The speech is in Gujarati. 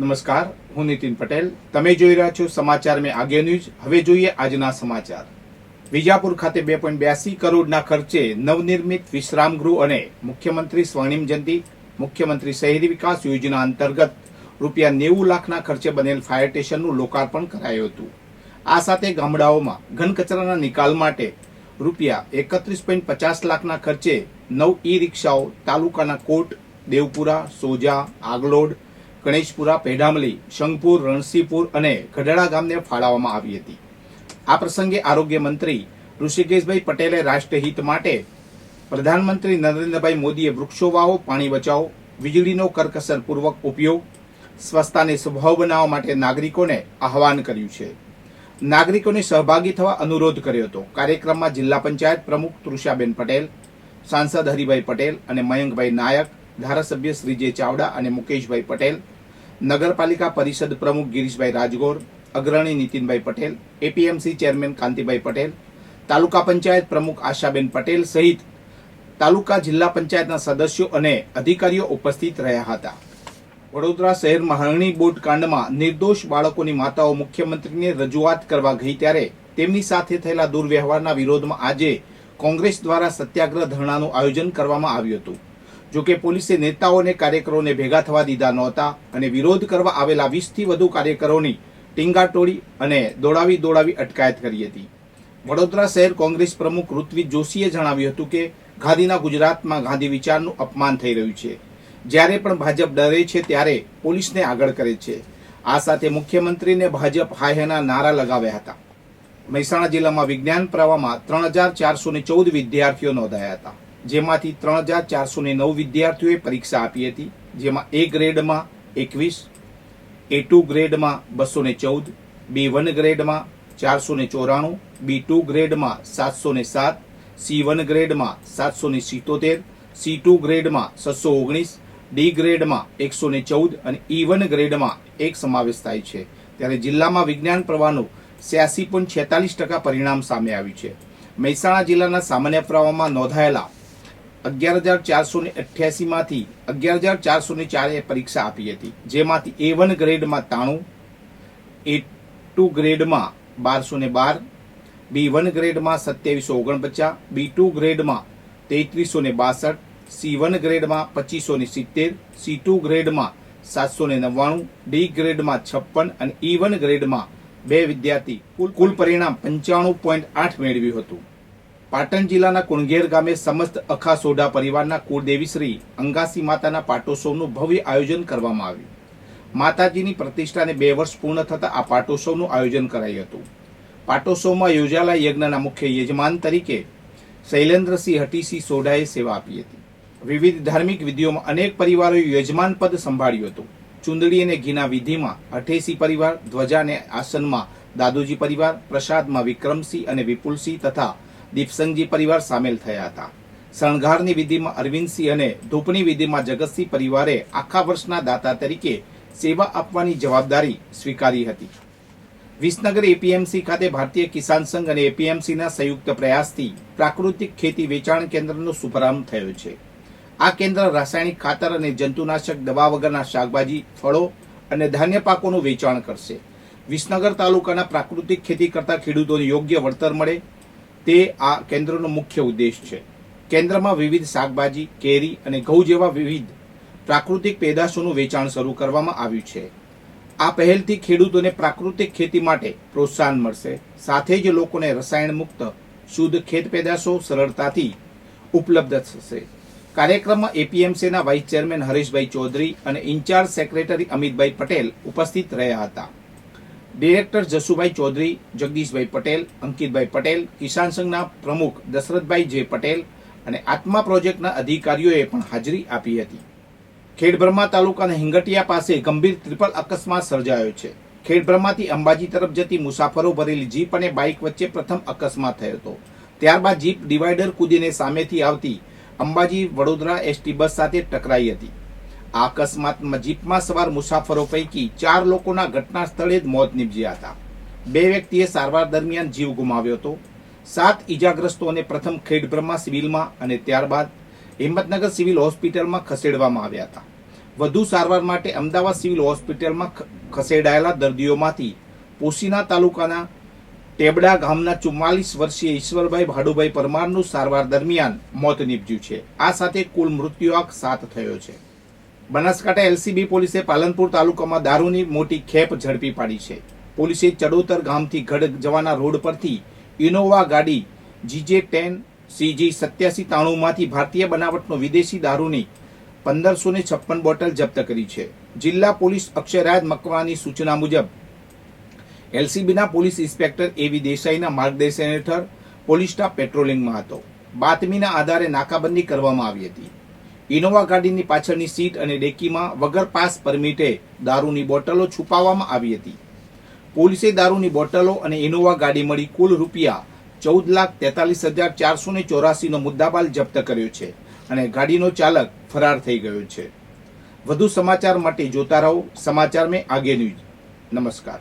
નમસ્કાર, હું નીતિન પટેલ. તમે જોઈ રહ્યા છો સમાચાર મેં આગે ન્યૂઝ. હવે જોઈએ આજના સમાચાર. વિજાપુર ખાતે બે પોઈન્ટ બ્યાસી કરોડના ખર્ચે નવનિર્મિત વિશ્રામ ગૃહ અને મુખ્યમંત્રી સ્વર્ણિમ જયંતિ, મુખ્યમંત્રી શહેરી વિકાસ યોજના અંતર્ગત રૂપિયા નેવું લાખના ખર્ચે બનેલ ફાયર સ્ટેશનનું લોકાર્પણ કરાયું હતું. આ સાથે ગામડાઓમાં ઘન કચરાના નિકાલ માટે રૂપિયા એકત્રીસ પોઈન્ટ પચાસ લાખના ખર્ચે નવ ઈ રિક્ષાઓ તાલુકાના કોટ, દેવપુરા, સોજા, આગલોડ ગણેશપુરા, પેઢામલી, શંખપુર, રણસીપુર અને ગઢડા ગામને ફાળવવામાં આવી હતી. આ પ્રસંગે આરોગ્ય મંત્રી ઋષિકેશભાઈ પટેલે રાષ્ટ્રહિત માટે પ્રધાનમંત્રી નરેન્દ્રભાઈ મોદીએ વૃક્ષો વાવો, પાણી બચાવો, વીજળીનો કરકસરપૂર્વક ઉપયોગ, સ્વચ્છતાને સ્વભાવ બનાવવા માટે નાગરિકોને આહવાન કર્યું છે. નાગરિકોને સહભાગી થવા અનુરોધ કર્યો હતો. કાર્યક્રમમાં જિલ્લા પંચાયત પ્રમુખ તૃષાબેન પટેલ, સાંસદ હરિભાઈ પટેલ અને મયંકભાઈ નાયક ધારાસભ્ય શ્રીજય ચાવડા અને મુકેશભાઈ પટેલ, નગરપાલિકા પરિષદ પ્રમુખ ગિરીશભાઈ રાજગોર, અગ્રણી નીતિનભાઈ પટેલ એપીએમસી ચેરમેન કાંતિભાઈ પટેલ, તાલુકા પંચાયત પ્રમુખ આશાબેન પટેલ સહિત તાલુકા જિલ્લા પંચાયતના સદસ્યો અને અધિકારીઓ ઉપસ્થિત રહ્યા હતા. વડોદરા શહેરમાં હરણી બોટ કાંડમાં નિર્દોષ બાળકોની માતાઓ મુખ્યમંત્રીને રજૂઆત કરવા ગઈ ત્યારે તેમની સાથે થયેલા દુર્વ્યવહારના વિરોધમાં આજે કોંગ્રેસ દ્વારા સત્યાગ્રહ ધરણાનું આયોજન કરવામાં આવ્યું હતું. જોકે પોલીસે નેતાઓ અને કાર્યકરોને ભેગા થવા દીધા નહોતા અને વિરોધ કરવા આવેલા વીસથી વધુ કાર્યકરોની ટીંગાટોળી અને દોડાવી દોડાવી અટકાયત કરી હતી. વડોદરા શહેર કોંગ્રેસ પ્રમુખ ઋત્વિજ જોશીએ જણાવ્યું હતું કે, ગાંધીના ગુજરાતમાં ગાંધી વિચારનું અપમાન થઈ રહ્યું છે. જ્યારે પણ ભાજપ ડરે છે ત્યારે પોલીસને આગળ કરે છે. આ સાથે મુખ્યમંત્રીને ભાજપ હાયના નારા લગાવ્યા હતા. મહેસાણા જિલ્લામાં વિજ્ઞાન પ્રવાહમાં ત્રણ હજાર ચારસો ચૌદ વિદ્યાર્થીઓ નોંધાયા હતા. જેમાંથી ત્રણ હજાર ચારસો ને નવ વિદ્યાર્થીઓએ પરીક્ષા આપી હતી, જેમાં એ ગ્રેડમાં એકવીસ એ ટુ ગ્રેડમાં બસો ને ચૌદ બી વન ગ્રેડમાં ચારસો ને ચોરાણું બી ટુ ગ્રેડમાં સાતસો ને સાત સી વન ગ્રેડમાં સાતસો ને સિત્તોતેર સી ટુ ગ્રેડમાં છસો ઓગણીસ ડી ગ્રેડમાં એકસો ને ચૌદ અને ઈ વન ગ્રેડમાં એક સમાવેશ થાય છે. ત્યારે જિલ્લામાં વિજ્ઞાન પ્રવાહનું છ્યાસી પોઈન્ટ છેતાલીસ ટકા પરિણામ સામે આવ્યું છે. મહેસાણા જિલ્લાના સામાન્ય પ્રવાહમાં નોંધાયેલા અગિયાર હજાર ચારસો ને અઠ્યાસીમાંથી અગિયાર હજાર ચારસો ને ચારે પરીક્ષા આપી હતી, જેમાંથી એ વન ગ્રેડમાં તાણું એ ટુ ગ્રેડમાં બારસો ને બાર બી વન ગ્રેડમાં સત્યાવીસો ઓગણપચાસ બી ટુ ગ્રેડમાં તેત્રીસો ને બાસઠ સી વન ગ્રેડમાં પચીસો ને સિત્તેર સી ટુ ગ્રેડમાં સાતસો ને નવ્વાણું ડી ગ્રેડમાં છપ્પન અને ઈ વન ગ્રેડમાં બે વિદ્યાર્થી કુલ કુલ પરિણામ પંચાણું પોઈન્ટ આઠ મેળવ્યું હતું. પાટણ જિલ્લાના કુણઘેર ગામે સમસ્ત અખા સોઢા પરિવારના કુળદેવી શ્રી અંગાસી માતાના પાટોત્સવનું ભવ્ય આયોજન કરવામાં આવ્યું. માતાજીની પ્રતિષ્ઠાને બે વર્ષ પૂર્ણ થતાં આ પાટોત્સવનું આયોજન કરાયું હતું. પાટોત્સવમાં યોજાયેલા યજ્ઞના મુખ્ય યજમાન તરીકે શૈલેન્દ્રસિંહ હટીસિંહ સોઢાએ સેવા આપી હતી. વિવિધ ધાર્મિક વિધિઓમાં અનેક પરિવારોએ યજમાન પદ સંભાળ્યું હતું. ચુંદડી અને ઘીના વિધિમાં હઠેસી પરિવાર, ધ્વજા અને આસનમાં દાદુજી પરિવાર, પ્રસાદમાં વિક્રમસિંહ અને વિપુલસિંહ તથા દીપસંગજી પરિવાર સામેલ થયા હતા. શણગારની વિધિમાં અરવિંદસિંહ અને ધૂપની વિધિમાં જગતસિંહ પરિવારે આખા વર્ષના દાતા તરીકે સેવા આપવાની જવાબદારી સ્વીકારી હતી. વિસનગર એપીએમસી ખાતે ભારતીય કિસાન સંઘ અને એપીએમસીના સંયુક્ત પ્રયાસથી પ્રાકૃતિક ખેતી વેચાણ કેન્દ્રનો શુભારંભ થયો છે. આ કેન્દ્ર રાસાયણિક ખાતર અને જંતુનાશક દવા વગરના શાકભાજી, ફળો અને ધાન્ય પાકોનું વેચાણ કરશે. વિસનગર તાલુકાના પ્રાકૃતિક ખેતી કરતા ખેડૂતોને યોગ્ય વળતર મળે તે આ કેન્દ્રનો મુખ્ય ઉદ્દેશ છે. કેન્દ્રમાં વિવિધ શાકભાજી, કેરી અને ઘઉં જેવા વિવિધ પ્રાકૃતિક પેદાશોનું વેચાણ શરૂ કરવામાં આવ્યું છે. આ પહેલથી ખેડૂતોને પ્રાકૃતિક ખેતી માટે પ્રોત્સાહન મળશે. સાથે જ લોકોને રસાયણ મુક્ત, શુદ્ધ ખેત પેદાશો સરળતાથી ઉપલબ્ધ થશે. કાર્યક્રમમાં એપીએમસીના વાઇસ ચેરમેન હરેશભાઈ ચૌધરી અને in charge secretary Amitbhai Patel ઉપસ્થિત રહ્યા હતા. ડિરેક્ટર જસુભાઈ ચૌધરી, જગદીશભાઈ પટેલ, અંકિતભાઈ પટેલ, કિસાન સંઘના પ્રમુખ દશરથભાઈ જે પટેલ અને આત્મા પ્રોજેક્ટના અધિકારીઓએ પણ હાજરી આપી હતી. ખેડબ્રહ્મા તાલુકાના હિંગટિયા પાસે ગંભીર ટ્રિપલ અકસ્માત સર્જાયો છે. ખેડબ્રહ્માથી અંબાજી તરફ જતી મુસાફરો ભરેલી જીપ અને બાઇક વચ્ચે પ્રથમ અકસ્માત થયો હતો. ત્યારબાદ જીપ ડિવાઈડર કૂદીને સામેથી આવતી અંબાજી વડોદરા એસટી બસ સાથે ટકરાઈ હતી. આ અકસ્માતમાં જીપમાં સવાર મુસાફરો પૈકી ચાર લોકોના ઘટના સ્થળે જ મોત નીપજ્યા હતા. બે વ્યક્તિએ સારવાર દરમિયાન જીવ ગુમાવ્યો હતો. સાત ઈજાગ્રસ્તોને પ્રથમ ખેડબ્રહ્મા સિવિલમાં અને ત્યારબાદ હિંમતનગર સિવિલ હોસ્પિટલમાં ખસેડવામાં આવ્યા હતા. વધુ સારવાર માટે અમદાવાદ સિવિલ હોસ્પિટલમાં ખસેડાયેલા દર્દીઓમાંથી પોશીના તાલુકાના ટેબડા ગામના ચુમ્માલીસ વર્ષીય ઈશ્વરભાઈ ભાડુભાઈ પરમારનું સારવાર દરમિયાન મોત નીપજ્યું છે. આ સાથે કુલ મૃત્યુઆંક સાત થયો છે. બનાસકાંઠા એલસીબી પોલીસે પાલનપુર તાલુકામાં દારૂની મોટી ખેપ ઝડપી પાડી છે. પોલીસે ચડોતર ગામથી ગઢ જવાના રોડ પરથી ઇનોવા ગાડી જીજે ટેન સીજી સત્યાસી તાણુંમાંથી ભારતીય બનાવટનો વિદેશી દારૂની પંદરસો ને છપ્પન બોટલ જપ્ત કરી છે. જિલ્લા પોલીસ અક્ષયરાજ મકવાની સૂચના મુજબ, એલસીબીના પોલીસ ઇન્સ્પેક્ટર એવી દેસાઈના માર્ગદર્શન હેઠળ પોલીસ સ્ટાફ પેટ્રોલિંગમાં હતો. બાતમીના આધારે નાકાબંધી કરવામાં આવી હતી. ઇનોવા ગાડીની પાછળની સીટ અને ડેકીમાં વગર પાસ પરમિટે દારૂની બોટલો છુપાવવામાં આવી હતી. પોલીસે દારૂની બોટલો અને ઇનોવા ગાડી મળી કુલ રૂપિયા ચૌદ લાખ તેતાલીસ હજાર ચારસો ને ચોરાસીનો મુદ્દામાલ જપ્ત કર્યો છે અને ગાડીનો ચાલક ફરાર થઈ ગયો છે. વધુ સમાચાર માટે જોતા રહો. સમાચાર મેં આગે ન્યૂઝ નમસ્કાર.